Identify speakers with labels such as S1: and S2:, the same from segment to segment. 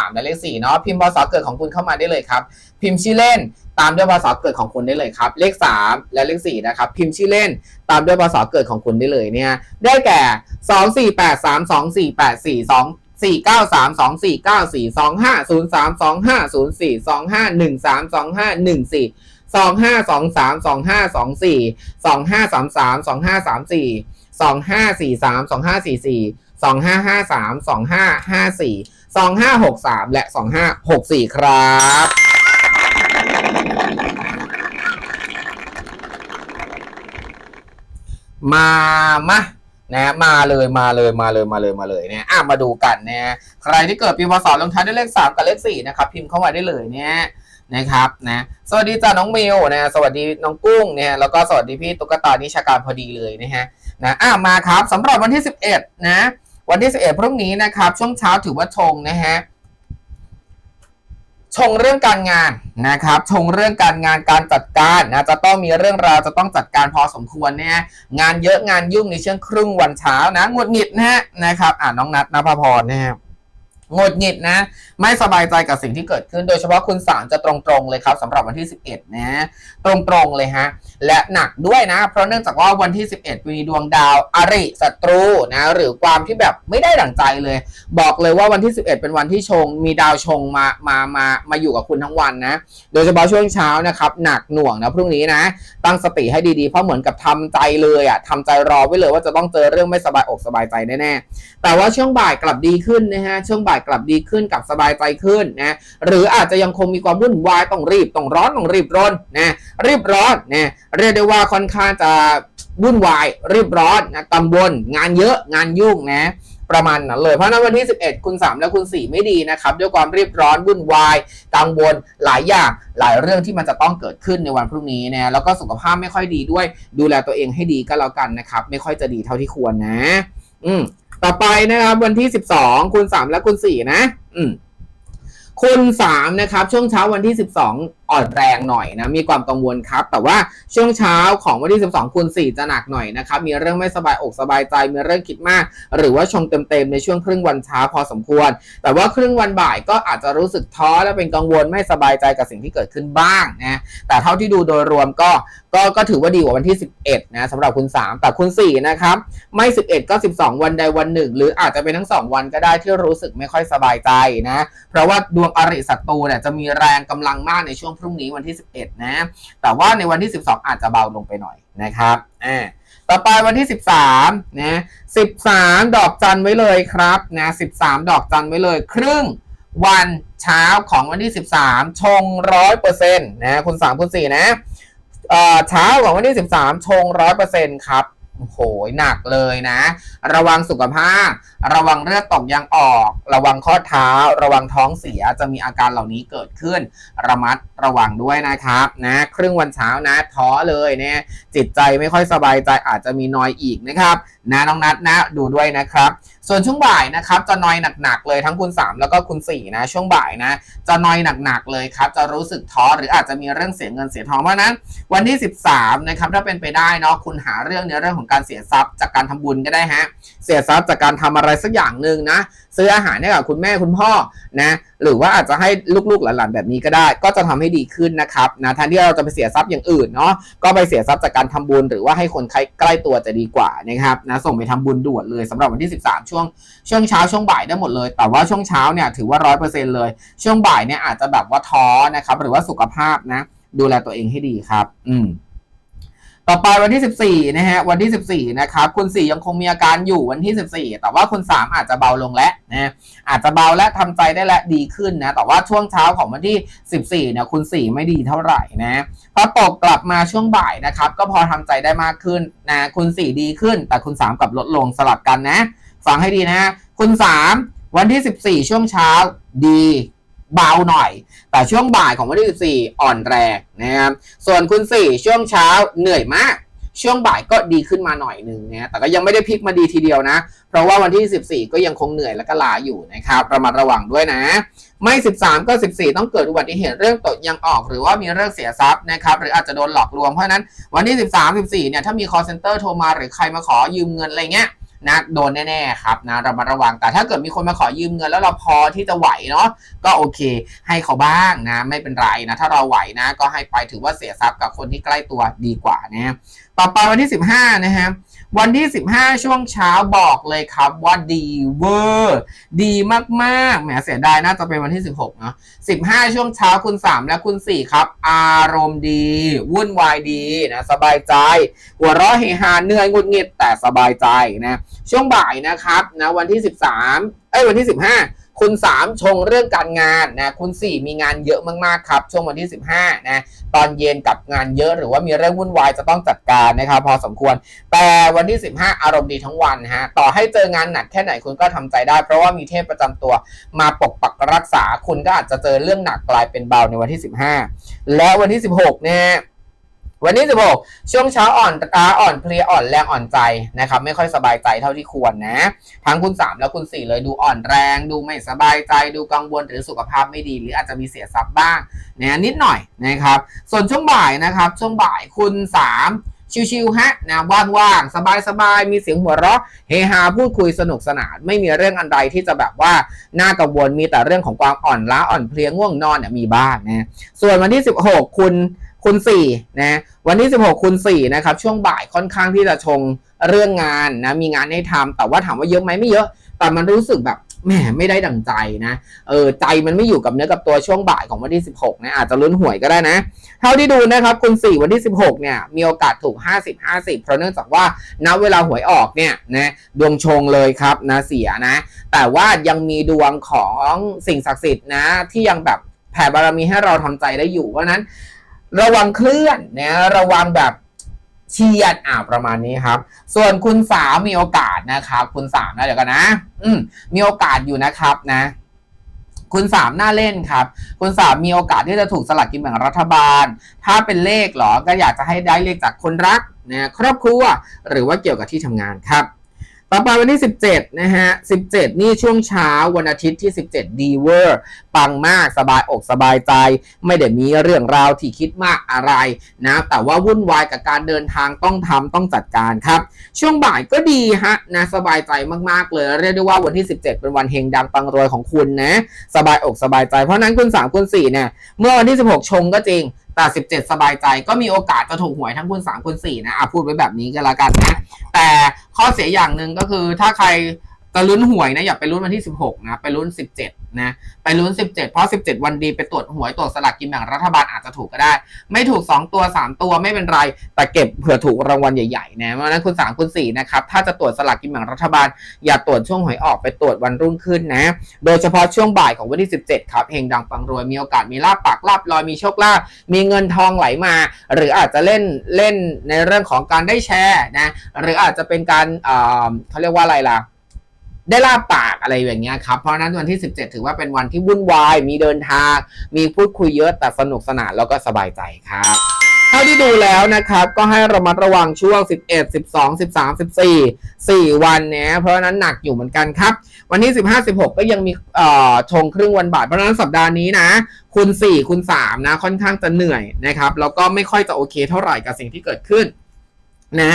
S1: 3และเลข4เนาะพิมพ์พศเกิดของคุณเข้ามาได้เลยครับ พิมพ์ชื่อเล่นตามด้วยพศเกิดของคุณได้เลยครับ เลข 3 และเลข4นะครับพิมพ์ชื่อเล่นตามด้วยพศเกิดของคุณได้เลยเนี่ยได้แก่ 2 4 8 3 2 4 8 4 2 4 9 3 2 4 9 4 2 5 0 3 2 5 0 4 2 5 1 3 2 5 1 4 2 5 2 3 2 5 2 4 2 5 3 3 2 5 3 4 2 5 4 3 2 5 4 4 2 5 5 3 2 5 5 4 2 5 6 3 และ 2 5 6 4 ครับ มามานะมาเลยมาเลยมาเลยมาเลยมาเลยเนี่ยอะมาดูกันนะใครที่เกิดปีพศลงท้ายด้วยเลข 3 กับเลข4นะครับพิมพ์เข้ามาได้เลยเนี่ยนะครับนะสวัสดีจ้าน้องมิวนะสวัสดีน้องกุ้งเนี่ยแล้วก็สวัสดีพี่ตุ๊กตานิชาการพอดีเลยนะฮะนะอะมาครับสำหรับวันที่ 11 นะ วันที่ 11 พรุ่งนี้นะครับ ช่วงเช้าถือว่าชงนะฮะชงเรื่องการงานนะครับชงเรื่องการงานการจัดการนะจะต้องมีเรื่องราวจะต้องจัดการพอสมควรเนี่ยงานเยอะงานยุ่งในช่วงครึ่งวันเช้านะงดหงิดนะฮะนะครับอ่าน้องนัทนภพรนะครับ หงุดหงิดนะ ไม่สบายใจกับสิ่งที่เกิดขึ้น โดยเฉพาะคุณสามจะตรงๆเลยครับสำหรับวันที่ 11 นะ ตรงๆเลยฮะ และหนักด้วยนะ เพราะเนื่องจากว่าวันที่ 11 มีดวงดาวอริศัตรูนะ หรือความที่แบบไม่ได้ดั่งใจเลย บอกเลยว่าวันที่ 11 เป็นวันที่ชง มีดาวชงมามามามาอยู่กับคุณทั้งวันนะ โดยเฉพาะช่วงเช้านะครับ หนักหน่วงนะพรุ่งนี้นะ ตั้งสติให้ดีๆเพราะเหมือนกับทำใจเลยอะ่ะทำใจรอไว้เลยว่าจะต้องเจอเรื่องไม่สบายอกสบายใจแน่ๆแต่ว่าช่วงบ่ายกลับดีขึ้นนะฮะช่วงบ่ายกลับดีขึ้นกลับสบายใจขึ้นนะหรืออาจจะยังคงมีความวุ่นวายต้องรีบต้องร้อนต้องรีบร้อนนะรีบร้อนนะเรียกได้ว่าค่อนข้างจะวุ่นวายรีบร้อนนะกังวลงานเยอะงานยุ่งนะประมาณนั้นเลยเพราะฉะนั้นวันที่ 11 คุณ 3 และคุณ 4 ไม่ดีนะครับ ด้วยความรีบร้อนวุ่นวายกังวลหลายอย่างหลายเรื่องที่มันจะต้องเกิดขึ้นในวันพรุ่งนี้นะแล้วก็สุขภาพไม่ค่อยดีด้วย ดูแลตัวเองให้ดีก็แล้วกันนะครับ ไม่ค่อยจะดีเท่าที่ควรนะ อืม ต่อไปนะครับวันที่สิบสองคุณสามและคุณสี่นะ อืม คุณ3นะครับช่วงเช้าวันที่ 12 อ่อนแรงหน่อยนะมีความกังวลครับ แต่ว่าช่วงเช้าของวันที่ 12คุณ4จะหนักหน่อยนะครับมีเรื่องไม่สบายอกสบายใจมีเรื่องคิดมาก หรือว่าชงเต็มๆในช่วงครึ่งวันเช้าพอสมควร แต่ว่าครึ่งวันบ่ายก็อาจจะรู้สึกท้อและเป็นกังวลไม่สบายใจกับสิ่งที่เกิดขึ้นบ้างนะแต่เท่าที่ดูโดยรวมก็ก็ก็ถือว่าดีกว่าวันที่ 11นะสำหรับคุณ 3 แต่คุณ 4 นะครับไม่ 11 ก็ 12 วันใดวันหนึ่ง หรืออาจจะเป็นทั้ง 2 วันก็ได้ที่รู้สึกไม่ค่อยสบายใจนะเพราะว่าดวงอริศัตรูเนี่ยจะมีแรงกำลังมากในช่วงพรุ่งนี้วันที่ 11 นะ แต่ว่าในวันที่ 12 อาจจะเบาลงไปหน่อยนะครับอ่าต่อไปวันที่ 13 นะ 13 ดอกจันไว้เลยครับนะ 13 ดอกจันไว้เลย ครึ่งวันเช้าของวันที่ 13 ชงร้อยเปอร์เซ็นต์นะคุณ3คุณ4นะเช้าของวันที่ 13 ชงร้อยเปอร์เซ็นต์ครับ โอ้โหหนักเลยนะ ระวังสุขภาพ ระวังเลือดตกยางออก ระวังข้อเท้า ระวังท้องเสียจะมีอาการเหล่านี้เกิดขึ้น ระมัดระวังด้วยนะครับนะครึ่งวันเช้านะท้อเลยเนี่ยจิตใจไม่ค่อยสบายใจอาจจะมีนอยอีกนะครับนะน้องนัดนะดูด้วยนะครับ ส่วนช่วงบ่ายนะครับจะนอยหนักๆเลยทั้งคุณ 3 แล้วก็คุณ4นะช่วงบ่ายนะจะนอยหนักๆเลยครับจะรู้สึกท้อหรืออาจจะมีเรื่องเสียเงินเสียทองเพราะนั้น วันที่ 13นะครับถ้าเป็นไปได้เนาะคุณหาเรื่องในเรื่องของการเสียทรัพย์จากการทำบุญก็ได้ฮะเสียทรัพย์จากการทำอะไรสักอย่างหนึ่งนะซื้ออาหารให้กับคุณแม่คุณพ่อนะหรือว่าอาจจะให้ลูกๆหลานๆแบบนี้ก็ได้ ก็จะทำให้ดีขึ้นนะครับนะแทนที่เราจะไปเสียทรัพย์อย่างอื่นเนาะก็ไปเสียทรัพย์จากการทำบุญ หรือว่าให้คนใกล้ตัวจะดีกว่านะครับนะส่งไปทำบุญด่วนเลยสำหรับวันที่ 13ช่วงช่วงเช้าช่วงบ่ายได้หมดเลย แต่ว่าช่วงเช้าเนี่ยถือว่าร้อยเปอร์เซ็นเลย ช่วงบ่ายเนี่ยอาจจะแบบว่าท้อนะครับหรือว่าสุขภาพนะ ดูแลตัวเองให้ดีครับ อืมต่อไปวันที่ 14 นะฮะ วันที่ 14 นะครับ คุณ 4 ยังคงมีอาการอยู่วันที่ 14 แต่ว่าคุณ 3 อาจจะเบาลงแล้วนะอาจจะเบาและทำใจได้และดีขึ้นนะ แต่ว่าช่วงเช้าของวันที่ 14 เนี่ยคุณ 4 ไม่ดีเท่าไหร่นะพอตกกลับมาช่วงบ่ายนะครับ ก็พอทำใจได้มากขึ้นนะ คุณ 4 ดีขึ้น แต่คุณ 3 กลับลดลงสลับกันนะ ฟังให้ดีนะคุณ3วันที่ 14 ช่วงเช้าดีเบาหน่อย แต่ช่วงบ่ายของวันที่ 14 อ่อนแรงนะครับส่วนคุณ 4 ช่วงเช้าเหนื่อยมาก ช่วงบ่ายก็ดีขึ้นมาหน่อยหนึ่งนะแต่ก็ยังไม่ได้พลิกมาดีทีเดียวนะ เพราะว่าวันที่ 14 ก็ยังคงเหนื่อยและก็ลาอยู่นะครับระมัดระวังด้วยนะ ไม่ 13 ก็ 14 ต้องเกิดอุบัติเหตุเรื่องตกยังออก หรือว่ามีเรื่องเสียทรัพย์นะครับหรืออาจจะโดนหลอกลวงเพราะฉะนั้นวันที่ 13 14เนี่ยถ้ามี call center โทรมาหรือใครมาขอยืมเงินอะไรเงี้ย นะโดนแน่ๆครับนะเรามาระวังแต่ถ้าเกิดมีคนมาขอยืมเงินแล้วเราพอที่จะไหวเนาะก็โอเค ให้เขาบ้างนะ ไม่เป็นไรนะ ถ้าเราไหวนะ ก็ให้ไปถือว่าเสียทรัพย์กับคนที่ใกล้ตัวดีกว่านะต่อไปวันที่ 15 นะฮะวันที่ 15 ช่วงเช้าบอกเลยครับว่าดีเวอร์ดีมากๆแหมเสียดายน่าจะเป็นวันที่ 16เนาะ15 ช่วงเช้าคุณ 3 และคุณ 4 ครับ อารมณ์ดี วุ่นวายดีนะสบายใจ หัวเราะเฮฮาเหนื่อยงุดหงิดแต่สบายใจนะช่วงบ่ายนะครับนะวันที่ 13 เอ้ยวันที่ 15 คุณ 3 ชงเรื่องการงานนะคุณ 4 มีงานเยอะมากๆครับ ช่วงวันที่ 15นะตอนเย็นกับงานเยอะหรือว่ามีเรื่องวุ่นวายจะต้องจัดการนะครับ พอสมควร แต่วันที่ 15 อารมณ์ดีทั้งวันฮะต่อให้เจองานหนักแค่ไหนคุณก็ทำใจได้ เพราะว่ามีเทพประจำตัวมาปกปักรักษา คุณก็อาจจะเจอเรื่องหนักกลายเป็นเบาในวันที่ 15 และวันที่ 16เนี่ย วันที่16 ช่วงเช้าอ่อนตาอ่อนเพลียอ่อนแรงอ่อนใจนะครับไม่ค่อยสบายใจเท่าที่ควรนะ ทั้งคุณ 3 และคุณ 4 เลยดูอ่อนแรง ดูไม่สบายใจ ดูกังวลหรือสุขภาพไม่ดี หรืออาจจะมีเสียทรัพย์บ้างนะนิดหน่อยนะครับส่วนช่วงบ่ายนะครับ ช่วงบ่ายคุณ 3ชิวๆฮะนะว่างๆ สบายๆ มีเสียงหัวเราะ เฮฮาพูดคุยสนุกสนาน ไม่มีเรื่องอันใดที่จะแบบว่าน่ากังวลมีแต่เรื่องของความอ่อนล้าอ่อนเพลียง่วงนอนเนี่ยมีบ้างนะส่วนวันที่ 16 คุณ คุณ4นะวันที่ 16คุณ4นะครับช่วงบ่ายค่อนข้างที่จะชงเรื่องงานนะมีงานให้ทำแต่ว่าถามว่าเยอะไหมไม่เยอะ แต่มันรู้สึกแบบแหมไม่ได้ดั่งใจนะเออใจมันไม่อยู่กับเนื้อกับตัวช่วงบ่ายของวันที่ 16นะอาจจะลุ้นหวยก็ได้นะ เท่าที่ดูนะครับคุณ4วันที่ 16เนี่ยมีโอกาสถูก 50 50 เพราะเนื่องจากว่าณเวลาหวยออกเนี่ยนะดวงชงเลยครับนะเสียนะ แต่ว่ายังมีดวงของสิ่งศักดิ์สิทธิ์นะที่ยังแบบแผ่บารมีให้เราทำใจได้อยู่เพราะนั้น ระวังเคลื่อนนะระวังแบบเฉียดอ่าประมาณนี้ครับ ส่วนคุณสามมีโอกาสนะครับ คุณสามนะเดี๋ยวกันนะ อืมมีโอกาสอยู่นะครับนะ คุณสามน่าเล่นครับ คุณสามมีโอกาสที่จะถูกสลักกินแบ่งรัฐบาล ถ้าเป็นเลขหรอก็อยากจะให้ได้เลขจากคนรักนะครอบครัวหรือว่าเกี่ยวกับที่ทำงานครับ ต่อไปวันที่ 17 นะฮะ 17 นี่ช่วงเช้าวันอาทิตย์ที่ 17 ดีเวอร์ ปังมากสบายอกสบายใจ ไม่ได้มีเรื่องราวที่คิดมากอะไรนะ แต่ว่าวุ่นวายกับการเดินทางต้องทำต้องจัดการครับ ช่วงบ่ายก็ดีฮะนะสบายใจมากๆเลย เรียกได้ว่าวันที่ 17 เป็นวันเฮงดังปังรวยของคุณนะ สบายอกสบายใจ เพราะฉะนั้นคุณ 3 คุณ4เนี่ย เมื่อวันที่ 16 ชงก็จริง แต่ 17 สบายใจก็มีโอกาสจะถูกหวยทั้งคุณ3คุณ4นะอะพูดไว้แบบนี้ก็แล้วกันนะ แต่ข้อเสียอย่างหนึ่งก็คือถ้าใครจะลุ้นหวยนะอย่าไปลุ้นวันที่ 16นะไปลุ้น 17 นะไปลุ้น 17 เพราะ 17 วันดีไปตรวจหวยตรวจสลากกินแบ่งรัฐบาลอาจจะถูกก็ได้ ไม่ถูก 2 ตัว 3 ตัวไม่เป็นไร แต่เก็บเผื่อถูกรางวัลใหญ่ๆนะเพราะนั้นคุณ 3 คุณ 4 นะครับ ถ้าจะตรวจสลากกินแบ่งรัฐบาล อย่าตรวจช่วงหวยออกไปตรวจวันรุ่งขึ้นนะ โดยเฉพาะช่วงบ่ายของวันที่ 17 ครับเฮงดังปังรวยมีโอกาสมีลาบปากลาบลอยมีโชคลาภมีเงินทองไหลมา หรืออาจจะเล่นเล่นในเรื่องของการได้แชร์นะหรืออาจจะเป็นการเขาเรียกว่าอะไรล่ะ ได้ลาปากอะไรอย่างเงี้ยครับ เพราะนั้นวันที่ 17 ถือว่าเป็นวันที่วุ่นวาย มีเดินทาง มีพูดคุยเยอะแต่สนุกสนานแล้วก็สบายใจครับเท่าที่ดูแล้วนะครับ ก็ให้ระมัดระวังช่วง 11 12 13 14 4 วันเนี้ยเพราะนั้นหนักอยู่เหมือนกันครับ วันที่ 15 16 ก็ยังมีชงครึ่งวันบ่ายเพราะฉะนั้นสัปดาห์นี้นะคุณ4คุณ3นะค่อนข้างจะเหนื่อยนะครับแล้วก็ไม่ค่อยจะโอเคเท่าไหร่กับสิ่งที่เกิดขึ้น นะ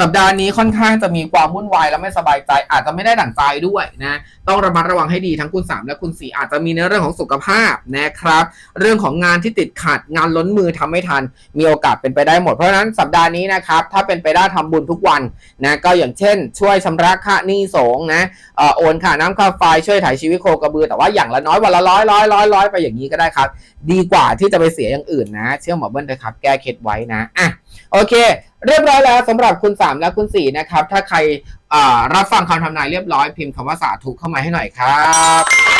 S1: สัปดาห์นี้ค่อนข้างจะมีความวุ่นวายและไม่สบายใจ อาจจะไม่ได้ดั่งใจด้วยนะต้องระมัดระวังให้ดีทั้งคุณ3และคุณ4อาจจะมีในเรื่องของสุขภาพนะครับ เรื่องของงานที่ติดขัดงานล้นมือทำไม่ทัน มีโอกาสเป็นไปได้หมดเพราะฉะนั้นสัปดาห์นี้นะครับถ้าเป็นไปได้ทำบุญทุกวันนะก็อย่างเช่น ช่วยชำระค่าหนี้สงนะอ่อโอนค่าน้ำค่าไฟช่วยถ่ายชีวิตโคกระบือแต่ว่าอย่างละน้อยวันละร้อยร้อยร้อยร้อยไปอย่างนี้ก็ได้ครับ ดีกว่าที่จะไปเสียอย่างอื่นนะ เชื่อหมอเบิ้ลเถอะครับแก้เคล็ดไว้นะอะ โอเค เรียบร้อยแล้วสำหรับคุณ3และคุณ4นะครับ ถ้าใครรับฟังคำทำนายเรียบร้อยพิมพ์คำว่าสาธุเข้ามาให้หน่อยครับ